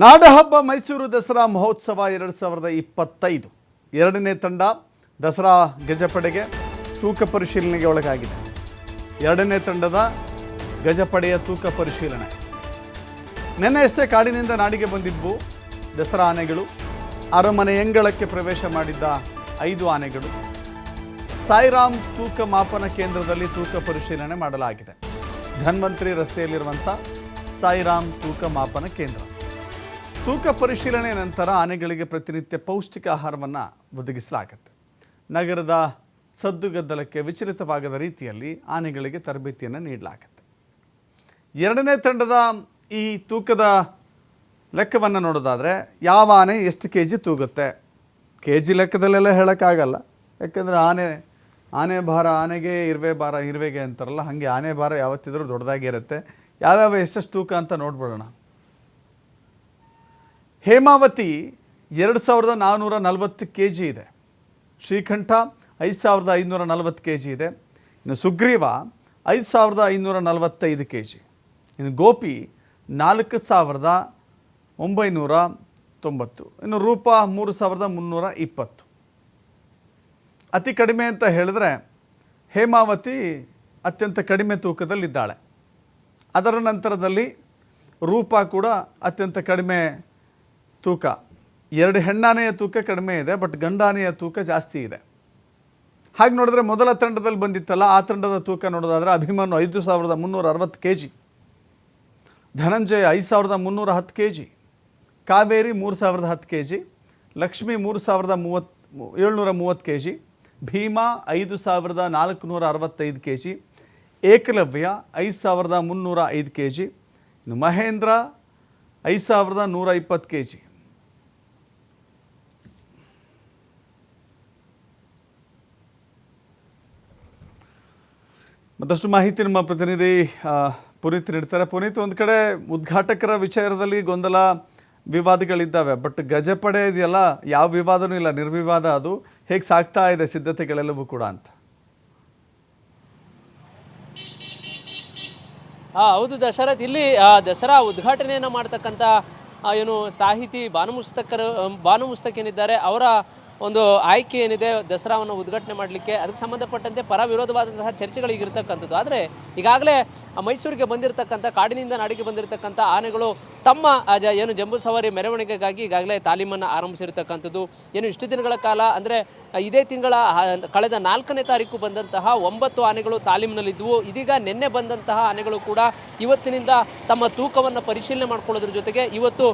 ನಾಡಹಬ್ಬ ಮೈಸೂರು ದಸರಾ ಮಹೋತ್ಸವ ಎರಡು ಸಾವಿರದ ಇಪ್ಪತ್ತೈದು. ಎರಡನೇ ತಂಡ ದಸರಾ ಗಜಪಡೆಗೆ ತೂಕ ಪರಿಶೀಲನೆಗೆ ಒಳಗಾಗಿದೆ. ಎರಡನೇ ತಂಡದ ಗಜಪಡೆಯ ತೂಕ ಪರಿಶೀಲನೆ. ನೆನ್ನೆಯಷ್ಟೇ ಕಾಡಿನಿಂದ ನಾಡಿಗೆ ಬಂದಿದ್ವು ದಸರಾ ಆನೆಗಳು. ಅರಮನೆ ಎಂಗಳಕ್ಕೆ ಪ್ರವೇಶ ಮಾಡಿದ್ದ ಐದು ಆನೆಗಳು. ಸಾಯಿರಾಮ್ ತೂಕ ಮಾಪನ ಕೇಂದ್ರದಲ್ಲಿ ತೂಕ ಪರಿಶೀಲನೆ ಮಾಡಲಾಗಿದೆ. ಧನ್ವಂತ್ರಿ ರಸ್ತೆಯಲ್ಲಿರುವಂಥ ಸಾಯಿರಾಮ್ ತೂಕ ಮಾಪನ ಕೇಂದ್ರ. ತೂಕ ಪರಿಶೀಲನೆ ನಂತರ ಆನೆಗಳಿಗೆ ಪ್ರತಿನಿತ್ಯ ಪೌಷ್ಟಿಕ ಆಹಾರವನ್ನು ಒದಗಿಸಲಾಗುತ್ತೆ. ನಗರದ ಸದ್ದುಗದ್ದಲಕ್ಕೆ ವಿಚಲಿತವಾಗದ ರೀತಿಯಲ್ಲಿ ಆನೆಗಳಿಗೆ ತರಬೇತಿಯನ್ನು ನೀಡಲಾಗುತ್ತೆ. ಎರಡನೇ ತಂಡದ ಈ ತೂಕದ ಲೆಕ್ಕವನ್ನು ನೋಡೋದಾದರೆ ಯಾವ ಆನೆ ಎಷ್ಟು ಕೆ ಜಿ ತೂಗುತ್ತೆ? ಕೆ ಜಿ ಲೆಕ್ಕದಲ್ಲೆಲ್ಲ ಹೇಳೋಕ್ಕಾಗಲ್ಲ. ಯಾಕೆಂದರೆ ಆನೆ ಆನೆ ಭಾರ ಆನೆಗೆ ಇರುವೆ ಭಾರ ಇರುವೆಗೆ ಅಂತಾರಲ್ಲ, ಹಾಗೆ ಆನೆ ಭಾರ ಯಾವತ್ತಿದ್ರೂ ದೊಡ್ಡದಾಗಿರುತ್ತೆ ಯಾವ್ಯಾವ ಎಷ್ಟೆಷ್ಟು ತೂಕ ಅಂತ ನೋಡ್ಬಿಡೋಣ. ಹೇಮಾವತಿ ಎರಡು ಸಾವಿರದ ನಾನ್ನೂರ ನಲವತ್ತು ಕೆ ಜಿ ಇದೆ. ಶ್ರೀಕಂಠ ಐದು ಸಾವಿರದ ಐನೂರ ನಲವತ್ತು ಕೆ ಜಿ ಇದೆ. ಇನ್ನು ಸುಗ್ರೀವ ಐದು ಸಾವಿರದ ಐನೂರ ನಲವತ್ತೈದು ಕೆ ಜಿ ಇನ್ನು ಗೋಪಿ ನಾಲ್ಕು ಸಾವಿರದ ಒಂಬೈನೂರ ತೊಂಬತ್ತು. ಇನ್ನು ರೂಪ ಮೂರು ಸಾವಿರದ ಮುನ್ನೂರ ಇಪ್ಪತ್ತು. ಅತಿ ಕಡಿಮೆ ಅಂತ ಹೇಳಿದ್ರೆ ಹೇಮಾವತಿ ಅತ್ಯಂತ ಕಡಿಮೆ ತೂಕದಲ್ಲಿದ್ದಾಳೆ. ಅದರ ನಂತರದಲ್ಲಿ ರೂಪ ಕೂಡ ಅತ್ಯಂತ ಕಡಿಮೆ ತೂಕ. ಎರಡು ಹೆಣ್ಣಾನೆಯ ತೂಕ ಕಡಿಮೆ ಇದೆ, ಬಟ್ ಗಂಡಾನೆಯ ತೂಕ ಜಾಸ್ತಿ ಇದೆ. ಹಾಗೆ ನೋಡಿದ್ರೆ ಮೊದಲ ತಂಡದಲ್ಲಿ ಬಂದಿತ್ತಲ್ಲ, ಆ ತಂಡದ ತೂಕ ನೋಡೋದಾದರೆ ಅಭಿಮಾನ ಐದು ಸಾವಿರದ ಮುನ್ನೂರ ಅರವತ್ತು ಕೆ ಜಿ ಧನಂಜಯ ಐದು ಸಾವಿರದ ಮುನ್ನೂರ ಹತ್ತು ಕೆ ಜಿ ಕಾವೇರಿ ಮೂರು ಸಾವಿರದ ಹತ್ತು ಕೆ ಜಿ ಲಕ್ಷ್ಮಿ ಮೂರು ಸಾವಿರದ ಮೂವತ್ತು, ಏಳ್ನೂರ ಮೂವತ್ತು ಕೆ ಜಿ ಭೀಮಾ ಐದು ಸಾವಿರದ ನಾಲ್ಕುನೂರ ಅರವತ್ತೈದು ಕೆ ಜಿ ಏಕಲವ್ಯ ಐದು ಸಾವಿರದ ಮುನ್ನೂರ ಐದು ಕೆ ಜಿ ಇನ್ನು ಮಹೇಂದ್ರ ಐದು ಸಾವಿರದ ನೂರ ಇಪ್ಪತ್ತು ಕೆ ಜಿ ಮತ್ತಷ್ಟು ಮಾಹಿತಿ ನಮ್ಮ ಪ್ರತಿನಿಧಿ ಪುನೀತ್ ನೀಡ್ತಾರೆ. ಪುನೀತ್ ಒಂದು ಕಡೆ ಉದ್ಘಾಟಕರ ವಿಚಾರದಲ್ಲಿ ಗೊಂದಲ ವಿವಾದಗಳಿದ್ದಾವೆ. ಬಟ್ ಗಜಪಡೆ ಇದೆಯಲ್ಲ ಯಾವ ವಿವಾದನೂ ಇಲ್ಲ ನಿರ್ವಿವಾದ ಅದು. ಹೇಗೆ ಸಾಗ್ತಾ ಇದೆ ಸಿದ್ಧತೆಗಳೆಲ್ಲವೂ ಕೂಡ ಅಂತ. ಆ, ಹೌದು ದಶರಥ್. ಇಲ್ಲಿ ದಸರಾ ಉದ್ಘಾಟನೆಯನ್ನು ಮಾಡ್ತಕ್ಕಂಥ ಏನು ಸಾಹಿತಿ ಭಾನುಮುಸ್ತಕರು ಭಾನುಮುಸ್ತಕ್ ಏನಿದ್ದಾರೆ ಅವರ ಒಂದು ಆಯ್ಕೆ ಏನಿದೆ ದಸರಾವನ್ನು ಉದ್ಘಾಟನೆ ಮಾಡಲಿಕ್ಕೆ, ಅದಕ್ಕೆ ಸಂಬಂಧಪಟ್ಟಂತೆ ಪರ ವಿರೋಧವಾದಂತಹ ಚರ್ಚೆಗಳು ಈಗಿರ್ತಕ್ಕಂಥದ್ದು ಆದರೆ ಈಗಾಗಲೇ ಮೈಸೂರಿಗೆ ಬಂದಿರತಕ್ಕಂಥ, ಕಾಡಿನಿಂದ ನಾಡಿಗೆ ಬಂದಿರತಕ್ಕಂಥ ಆನೆಗಳು ತಮ್ಮ ಏನು ಜಂಬೂ ಸವಾರಿ ಮೆರವಣಿಗೆಗಾಗಿ ಈಗಾಗಲೇ ತಾಲೀಮನ್ನು ಆರಂಭಿಸಿರ್ತಕ್ಕಂಥದ್ದು. ಏನು ಇಷ್ಟು ದಿನಗಳ ಕಾಲ ಅಂದರೆ ಇದೇ ತಿಂಗಳ ಕಳೆದ ನಾಲ್ಕನೇ ತಾರೀಕು ಬಂದಂತಹ ಒಂಬತ್ತು ಆನೆಗಳು ತಾಲೀಮಿನಲ್ಲಿದ್ದವು ಇದೀಗ ನಿನ್ನೆ ಬಂದಂತಹ ಆನೆಗಳು ಕೂಡ ಇವತ್ತಿನಿಂದ ತಮ್ಮ ತೂಕವನ್ನು ಪರಿಶೀಲನೆ ಮಾಡಿಕೊಳ್ಳೋದ್ರ ಜೊತೆಗೆ ಇವತ್ತು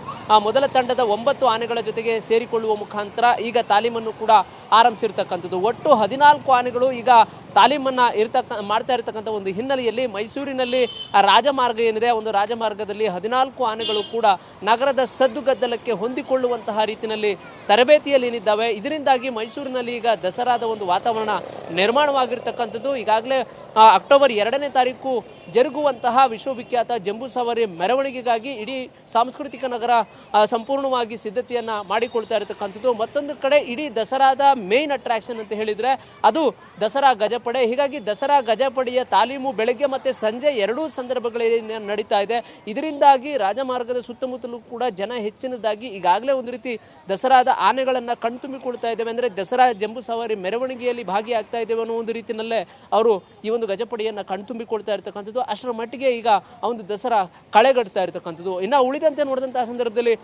ಮೊದಲ ತಂಡದ ಒಂಬತ್ತು ಆನೆಗಳ ಜೊತೆಗೆ ಸೇರಿಕೊಳ್ಳುವ ಮುಖಾಂತರ ಈಗ ತಾಲೀಮನ್ನು ಕೂಡ ಆರಂಭಿಸಿರ್ತಕ್ಕಂಥದ್ದು. ಒಟ್ಟು ಹದಿನಾಲ್ಕು ಆನೆಗಳು ಈಗ ತಾಲೀಮನ್ನು ಇರ್ತಕ್ಕ, ಮಾಡ್ತಾ ಇರತಕ್ಕಂಥ ಒಂದು ಹಿನ್ನೆಲೆಯಲ್ಲಿ ಮೈಸೂರಿನಲ್ಲಿ ರಾಜಮಾರ್ಗ ಏನಿದೆ ಒಂದು ರಾಜಮಾರ್ಗದಲ್ಲಿ ಹದಿನಾಲ್ಕು ಆನೆಗಳು ಕೂಡ ನಗರದ ಸದ್ದುಗದ್ದಲಕ್ಕೆ ಹೊಂದಿಕೊಳ್ಳುವಂತಹ ರೀತಿಯಲ್ಲಿ ತರಬೇತಿಯಲ್ಲಿ ಏನಿದ್ದಾವೆ ಇದರಿಂದಾಗಿ ಮೈಸೂರಿನಲ್ಲಿ ಈಗ ದಸರಾದ ಒಂದು ವಾತಾವರಣ ನಿರ್ಮಾಣವಾಗಿರ್ತಕ್ಕಂಥದ್ದು. ಈಗಾಗಲೇ ಅಕ್ಟೋಬರ್ ಎರಡನೇ ತಾರೀಕು ಜರುಗುವಂತಹ ವಿಶ್ವವಿಖ್ಯಾತ ಜಂಬೂ ಸವಾರಿ ಮೆರವಣಿಗೆಗಾಗಿ ಇಡೀ ಸಾಂಸ್ಕೃತಿಕ ನಗರ ಸಂಪೂರ್ಣವಾಗಿ ಸಿದ್ಧತೆಯನ್ನು ಮಾಡಿಕೊಳ್ತಾ ಇರತಕ್ಕಂಥದ್ದು. ಮತ್ತೊಂದು ಕಡೆ ಇಡೀ ದಸರಾದ ಮೇನ್ ಅಟ್ರಾಕ್ಷನ್ ಅಂತ ಹೇಳಿದ್ರೆ ಅದು ದಸರಾ ಗಜಪಡೆ. ಹೀಗಾಗಿ ದಸರಾ ಗಜಪಡೆಯ ತಾಲೀಮು ಬೆಳಗ್ಗೆ ಮತ್ತೆ ಸಂಜೆ ಎರಡೂ ಸಂದರ್ಭಗಳಲ್ಲಿ ನಡೀತಾ ಇದೆ. ಇದರಿಂದಾಗಿ ರಾಜಮಾರ್ಗದ ಸುತ್ತಮುತ್ತಲೂ ಕೂಡ ಜನ ಹೆಚ್ಚಿನದಾಗಿ ಈಗಾಗಲೇ ಒಂದು ರೀತಿ ದಸರಾದ ಆನೆಗಳನ್ನು ಕಣ್ತುಂಬಿಕೊಳ್ತಾ ಇದ್ದೇವೆ ಅಂದ್ರೆ ದಸರಾ ಜಂಬೂ ಸವಾರಿ ಮೆರವಣಿಗೆಯಲ್ಲಿ ಭಾಗಿಯಾಗ್ತಾ ಇದ್ದೇವೆ ಅನ್ನೋ ಒಂದು ರೀತಿಯಲ್ಲೇ ಅವರು ಈ ಒಂದು ಗಜಪಡೆಯನ್ನ ಕಣ್ತುಂಬಿಕೊಳ್ತಾ ಇರ್ತಕ್ಕಂಥದ್ದು. ಅಷ್ಟರ ಮಟ್ಟಿಗೆ ಈಗ ಆ ಒಂದು ದಸರಾ ಕಳೆಗಟ್ತಾ ಇರ್ತಕ್ಕಂಥದ್ದು. ಇನ್ನು ಉಳಿದಂತೆ ನೋಡಿದಂತಹ ಸಂದರ್ಭದಲ್ಲಿ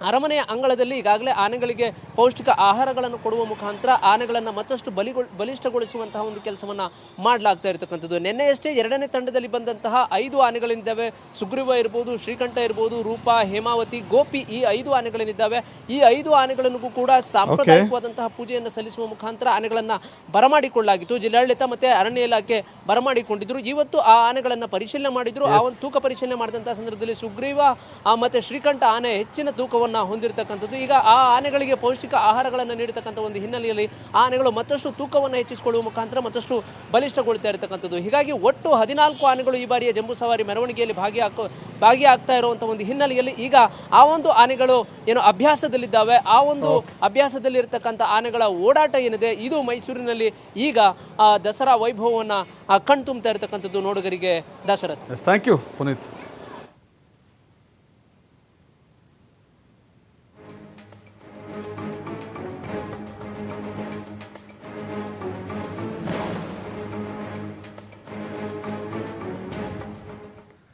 ಅರಮನೆಯ ಅಂಗಳದಲ್ಲಿ ಈಗಾಗಲೇ ಆನೆಗಳಿಗೆ ಪೌಷ್ಟಿಕ ಆಹಾರಗಳನ್ನು ಕೊಡುವ ಮುಖಾಂತರ ಆನೆಗಳನ್ನು ಮತ್ತಷ್ಟು ಬಲಿಗೊಳ್ ಬಲಿಷ್ಠಗೊಳಿಸುವಂತಹ ಒಂದು ಕೆಲಸವನ್ನ ಮಾಡಲಾಗ್ತಾ ಇರತಕ್ಕಂಥದ್ದು. ನಿನ್ನೆಯಷ್ಟೇ ಎರಡನೇ ತಂಡದಲ್ಲಿ ಬಂದಂತಹ ಐದು ಆನೆಗಳಿದ್ದಾವೆ ಸುಗ್ರೀವ ಇರ್ಬೋದು ಶ್ರೀಕಂಠ ಇರ್ಬೋದು ರೂಪ ಹೇಮಾವತಿ ಗೋಪಿ ಈ ಐದು ಆನೆಗಳೇನಿದ್ದಾವೆ ಈ ಐದು ಆನೆಗಳನ್ನು ಕೂಡ ಸಾಂಪ್ರದಾಯಿಕವಾದಂತಹ ಪೂಜೆಯನ್ನು ಸಲ್ಲಿಸುವ ಮುಖಾಂತರ ಆನೆಗಳನ್ನು ಬರಮಾಡಿಕೊಳ್ಳಲಾಗಿತ್ತು ಜಿಲ್ಲಾಡಳಿತ ಮತ್ತೆ ಅರಣ್ಯ ಇಲಾಖೆ ಬರಮಾಡಿಕೊಂಡಿದ್ರು. ಇವತ್ತು ಆ ಆನೆಗಳನ್ನು ಪರಿಶೀಲನೆ ಮಾಡಿದ್ರು. ಆ ಒಂದು ತೂಕ ಪರಿಶೀಲನೆ ಮಾಡಿದಂತಹ ಸಂದರ್ಭದಲ್ಲಿ ಸುಗ್ರೀವ ಮತ್ತೆ ಶ್ರೀಕಂಠ ಆನೆ ಹೆಚ್ಚಿನ ತೂಕವನ್ನ ಹೊಂದಿರತಕ್ಕಂಥದ್ದು. ಈಗ ಆ ಆನೆಗಳಿಗೆ ಪೌಷ್ಟಿಕ ಆಹಾರಗಳನ್ನು ನೀಡತಕ್ಕಂಥ ಒಂದು ಹಿನ್ನೆಲೆಯಲ್ಲಿ ಆನೆಗಳು ಮತ್ತಷ್ಟು ತೂಕವನ್ನು ಹೆಚ್ಚಿಸಿಕೊಳ್ಳುವ ಮುಖಾಂತರ ಮತ್ತಷ್ಟು ಬಲಿಷ್ಠಗೊಳ್ತಾ ಇರತಕ್ಕಂಥದ್ದು. ಹೀಗಾಗಿ ಒಟ್ಟು ಹದಿನಾಲ್ಕು ಆನೆಗಳು ಈ ಬಾರಿಯ ಜಂಬೂ ಸವಾರಿ ಮೆರವಣಿಗೆಯಲ್ಲಿ ಭಾಗಿಯಾಕ ಭಾಗಿಯಾಗ್ತಾ ಇರುವಂಥ ಒಂದು ಹಿನ್ನೆಲೆಯಲ್ಲಿ ಈಗ ಆ ಒಂದು ಆನೆಗಳು ಏನು ಅಭ್ಯಾಸದಲ್ಲಿದ್ದಾವೆ. ಆ ಒಂದು ಅಭ್ಯಾಸದಲ್ಲಿರತಕ್ಕಂಥ ಆನೆಗಳ ಓಡಾಟ ಏನಿದೆ ಇದು ಮೈಸೂರಿನಲ್ಲಿ ಈಗ ಆ, ದಸರಾ ವೈಭವವನ್ನು ಕಣ್ತುಂಬ್ತಾ ಇರತಕ್ಕಂಥದ್ದು ನೋಡುಗರಿಗೆ ದಶರಥ್. Thank you Puneeth